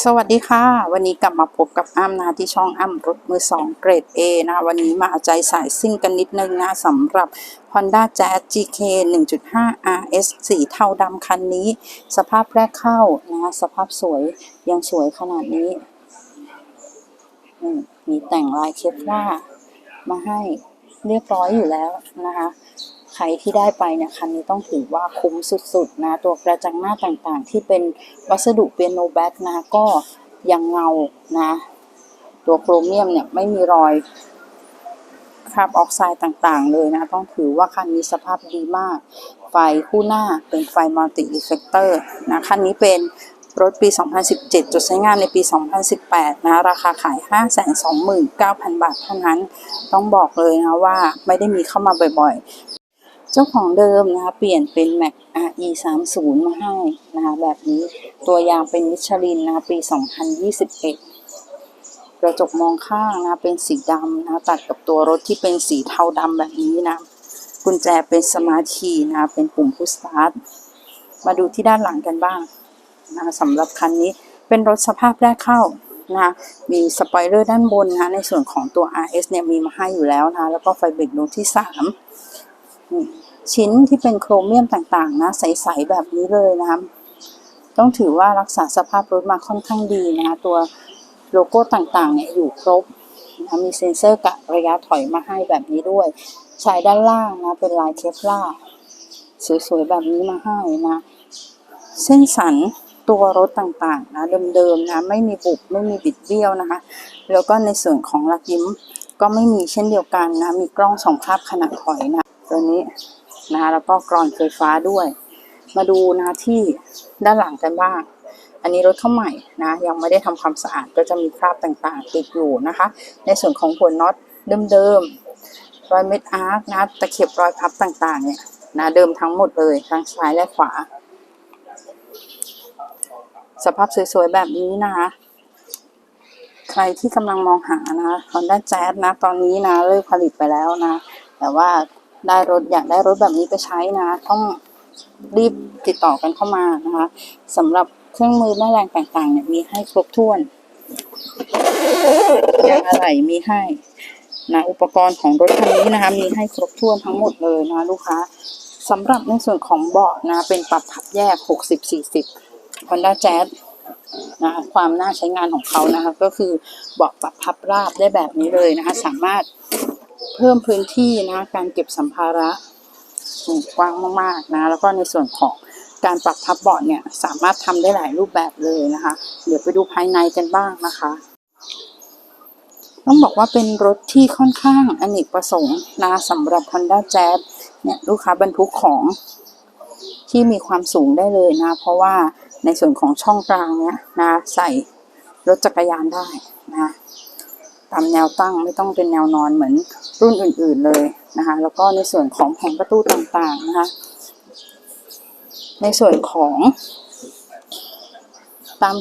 สวัสดีค่ะ วันนี้กลับมาพบกับอ้ำนะที่ช่องอ้ำรถมือสองเกรด A นะวันนี้มาเอาใจสายซิ่งกันนิดนึงนะสำหรับ Honda Jazz GK 1.5 RS สีเทาดำคันนี้ สภาพแรกเข้านะสภาพสวยยังสวยขนาดนี้ มีแต่งลายเคปล่ามาให้เรียบร้อยอยู่แล้วนะคะ ใครที่ได้ไปเนี่ยคันนี้ต้องถือว่าคุ้มสุดๆนะตัวกระจังหน้าต่างๆ ที่เป็นวัสดุเปียโนแบ็กนะก็ยังเงานะตัวโครเมียมเนี่ยไม่มีรอยคราบออกไซด์ต่างๆ เลยนะ ต้องถือว่าคันนี้สภาพดีมาก ไฟคู่หน้าเป็นไฟมัลติรีเฟกเตอร์นะคันนี้เป็นรถปี 2017 จดใช้งานในปี 2018 นะ ราคาขาย 529,000 บาทเท่านั้น ต้องบอกเลยนะว่าไม่ได้มีเข้ามาบ่อย เจ้าของเดิมนะคะ เปลี่ยนเป็น Mac RE 3 0มาให้นะคะ แบบนี้ตัวยางเป็นมิชลินนะคะปี 2021 กระจกมองข้างนะเป็นสีดำนะตัดกับตัวรถที่เป็นสีเทาดำแบบนี้นะกุญแจเป็นสมาร์ทคีย์นะเป็นปุ่มพุชสตาร์ทมาดูที่ด้านหลังกันบ้างนะสำหรับคันนี้เป็นรถสภาพแรกเข้านะมีสปอยเลอร์ด้านบนนะในส่วนของตัว RS เนี่ยมีมาให้อยู่แล้วนะแล้วก็ไฟเบรกดวงที่ 3 ชิ้นที่เป็นโครเมียมต่างๆนะใสๆแบบนี้เลยนะครับต้องถือว่ารักษาสภาพรถมาค่อนข้างดีนะตัวโลโก้ต่างๆเนี่ยอยู่ครบนะมีเซ็นเซอร์กะระยะถอยมาให้แบบนี้ด้วยชายด้านล่างนะเป็นลายเคฟล่าสวยๆแบบนี้มาให้นะเส้นสันตัวรถต่างๆนะเดิมๆนะไม่มีบุบไม่มีบิดเบี้ยวนะคะ แล้วก็ในส่วนของลักยิ้มก็ไม่มีเช่นเดียวกันนะมีกล้องสองภาพขนาดถอยนะ ตัวนี้นะคะแล้วก็กรอนไฟฟ้าด้วย มาดูนะที่ด้านหลังกันบ้าง อันนี้รถเข้าใหม่นะยังไม่ได้ทำความสะอาดก็จะมีคราบต่างๆติดอยู่นะคะ ในส่วนของหัวน็อตเดิมๆรอยเม็ดอาร์คนะตะเข็บรอยพับต่างๆเนี่ยนะเดิมทั้งหมดเลยทั้งซ้ายและขวา สภาพสวยๆแบบนี้นะคะใครที่กำลังมองหานะ Honda Jazz นะ ตอนนี้นะเลิกผลิตไปแล้วนะ แต่ว่า ได้รถอยากได้รถแบบนี้ไปใช้นะต้องรีบติดต่อกันเข้ามานะคะสำหรับเครื่องมือแม่แรงต่างๆเนี่ยมีให้ครบถ้วนยางอะไหล่มีให้นะอุปกรณ์ของรถคันนี้นะคะ มีให้ครบถ้วนทั้งหมดเลยนะลูกค้าสำหรับในส่วนของเบาะนะ เป็นปรับพับแยก 60-40 Honda Jazz นะความน่าใช้งานของเขานะคะ ก็คือเบาะปรับพับราบได้แบบนี้เลยนะคะ สามารถ เพิ่มพื้นที่นะการเก็บสัมภาระกว้างมากๆนะ แล้วก็ในส่วนของการปรับพับเบาะเนี่ยสามารถทำได้หลายรูปแบบเลยนะคะ เดี๋ยวไปดูภายในกันบ้างนะคะ ต้องบอกว่าเป็นรถที่ค่อนข้างอเนกประสงค์นะสำหรับ Honda Jazz เนี่ยลูกค้าบรรทุกของที่มีความสูงได้เลยนะ เพราะว่าในส่วนของช่องกลางเนี่ยนะใส่รถจักรยานได้นะ ตามแนวตั้งไม่ต้องเป็นแนวนอนเหมือนรุ่นอื่น ๆเลยนะคะ แล้วก็ในส่วนของแผงประตูต่างๆนะคะ ในส่วนของตาม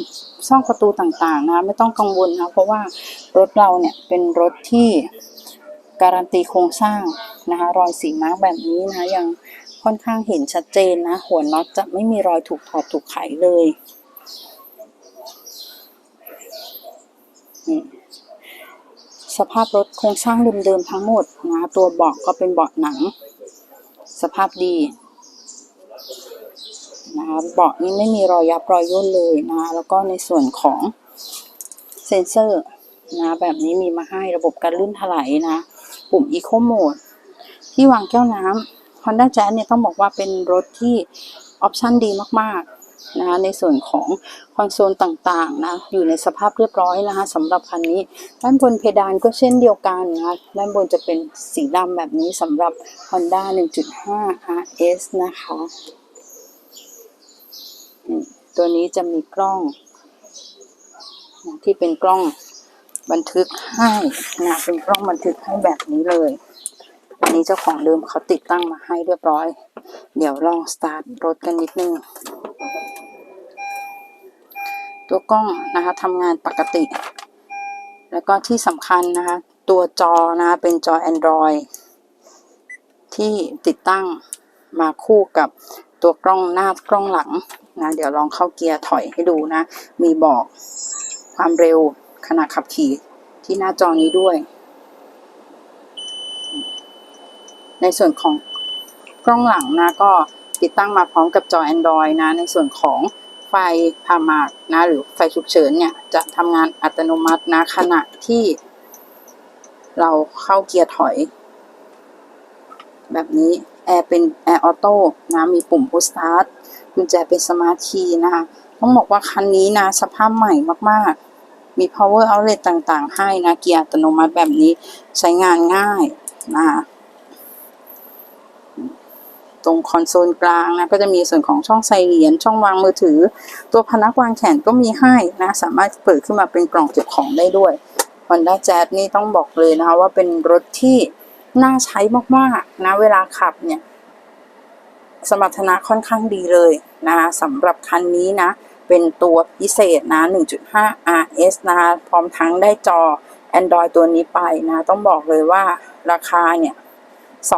ช่องประตูต่างๆนะไม่ต้องกังวลนะเพราะว่ารถเราเนี่ยเป็นรถที่การันตีโครงสร้างนะคะรอยสีมาร์กแบบนี้นะคะยังค่อนข้างเห็นชัดเจนนะ หัวน็อตจะไม่มีรอยถูกถอดถูกไขเลย นี่ สภาพรถโครงสร้างเดิมๆทั้งหมดนะตัวเบาะก็เป็นเบาะหนัง สภาพดีนะคะเบาะนี้ไม่มีรอยยับรอยย่นเลยนะแล้วก็ในส่วนของเซ็นเซอร์นะแบบนี้มีมาให้ระบบการลื่นถลายนะ ปุ่ม Eco Mode ที่วางแก้วน้ำ Honda Jazz เนี่ยต้องบอกว่าเป็นรถที่ออปชั่นดีมากๆ นะคะในส่วนของคอนโซลต่างๆนะอยู่ในสภาพเรียบร้อยนะคะสำหรับคันนี้ ด้านบนเพดานก็เช่นเดียวกันนะคะด้านบนจะเป็นสีดำแบบนี้สำหรับ Honda 1.5 RS นะคะ ตัวนี้จะมีกล้อง ที่เป็นกล้องบันทึกให้นะเป็นกล้องบันทึกให้แบบนี้เลย อันนี้เจ้าของเดิมเขาติดตั้งมาให้เรียบร้อย เดี๋ยวลองสตาร์ทรถกันนิดนึง ตัวกล้องนะคะทำงานปกติ แล้วก็ที่สำคัญนะคะ ตัวจอนะคะเป็นจอ Android ที่ติดตั้งมาคู่กับตัวกล้องหน้ากล้องหลังนะเดี๋ยวลองเข้าเกียร์ถอยให้ดูนะ มีบอกความเร็วขณะขับขี่ที่หน้าจอนี้ด้วย ในส่วนของกล้องหลังนะก็ติดตั้งมาพร้อมกับจอ Android นะ ในส่วนของ ไฟพามากนะหรือไฟฉุกเฉินเนี่ยจะทำงานอัตโนมัตินะขณะที่เราเข้าเกียร์ถอย แบบนี้แอร์เป็นแอร์ออโต้นะมีปุ่มพุชสตาร์ทกุญแจเป็นสมาร์ทคีย์นะคะต้องบอกว่าคันนี้นะสภาพใหม่มากๆ มี power outlet ต่างๆ ให้นะเกียร์อัตโนมัติแบบนี้ใช้งานง่ายนะคะ ตรงคอนโซลกลางนะก็จะมีส่วนของช่องใส่เหรียญช่องวางมือถือ ตัวพนักวางแขนก็มีให้นะ สามารถเปิดขึ้นมาเป็นกล่องเก็บของได้ด้วย Honda Jazz นี่ต้องบอกเลยนะคะว่าเป็นรถที่น่าใช้มากๆนะเวลาขับเนี่ย สมรรถนะค่อนข้างดีเลยนะสำหรับคันนี้นะ เป็นตัวพิเศษนะ 1.5 RS นะคะพร้อมทั้งได้จอ Android ตัวนี้ไปนะ ต้องบอกเลยว่าราคาเนี่ย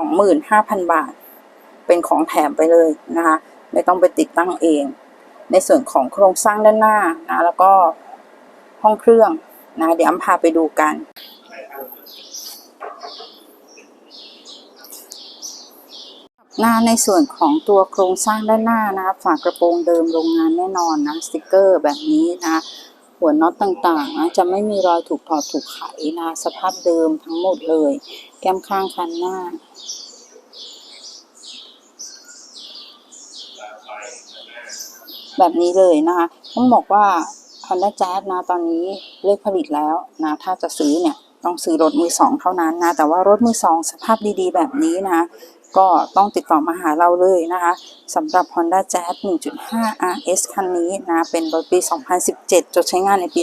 25,000 บาท เป็นของแถมไปเลยนะคะไม่ต้องไปติดตั้งเอง ในส่วนของโครงสร้างด้านหน้านะแล้วก็ห้องเครื่องนะเดี๋ยวอ้ำพาไปดูกัน หน้าในส่วนของตัวโครงสร้างด้านหน้านะคะฝากระโปรงเดิมโรงงานแน่นอนนะสติกเกอร์แบบนี้นะหัวน็อตต่างๆนะจะไม่มีรอยถูกถอดถูกไขนะสภาพเดิมทั้งหมดเลย แก้มข้างคันหน้า แบบนี้เลยนะคะ ต้องบอกว่า Honda Jazz นะตอนนี้เลิกผลิตแล้วนะ ถ้าจะซื้อเนี่ยต้องซื้อรถมือสองเท่านั้นนะ แต่ว่ารถมือสองสภาพดีๆ แบบนี้นะ ก็ต้องติดต่อมาหาเราเลยนะคะสำหรับ Honda Jazz 1.5 RS คันนี้นะ เป็นรถปี 2017 จดใช้งานในปี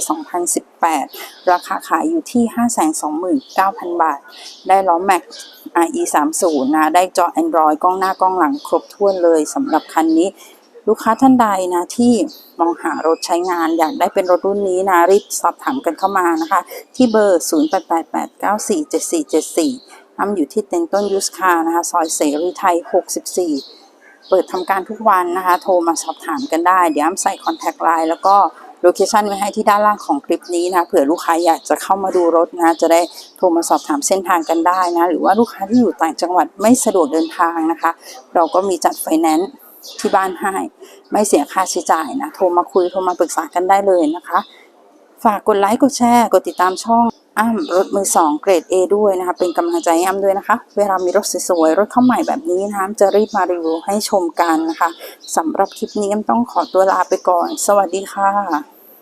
2018 ราคาขายอยู่ที่ 529,000 บาท ได้ล้อแม็ก RE 30 นะ ได้จอ Android กล้องหน้ากล้องหลังครบถ้วนเลยสำหรับคันนี้ ลูกค้าท่านใดนะที่มองหารถใช้งานอยากได้เป็นรถรุ่นนี้นะรีบสอบถามกันเข้ามานะคะ ที่เบอร์ 0888947474อ้ำอยู่ที่เต็นต้นยูสคานะคะ ซอยเสรีไทย 64 เปิดทำการทุกวันนะคะ โทรมาสอบถามกันได้ เดี๋ยวอ้ำใส่คอนแทคไลน์แล้วก็โลเคชันไว้ให้ที่ด้านล่างของคลิปนี้นะเผื่อลูกค้าอยากจะเข้ามาดูรถนะจะได้โทรมาสอบถามเส้นทางกันได้นะ หรือว่าลูกค้าที่อยู่ต่างจังหวัดไม่สะดวกเดินทางนะคะ เราก็มีจัดไฟแนนซ์ ที่บ้านให้ ไม่เสียค่าใช้จ่ายนะ โทรมาคุย โทรมาปรึกษากันได้เลยนะคะ ฝากกดไลค์ กดแชร์ กดติดตามช่องอ้ำรถมือสองเกรด A ด้วยนะคะ เป็นกำลังใจให้อ้ำด้วยนะคะ เวลามีรถสวยๆ รถเข้าใหม่แบบนี้นะคะจะรีบมารีวิวให้ชมกันนะคะสำหรับคลิปนี้อ้ำต้องขอตัวลาไปก่อน สวัสดีค่ะ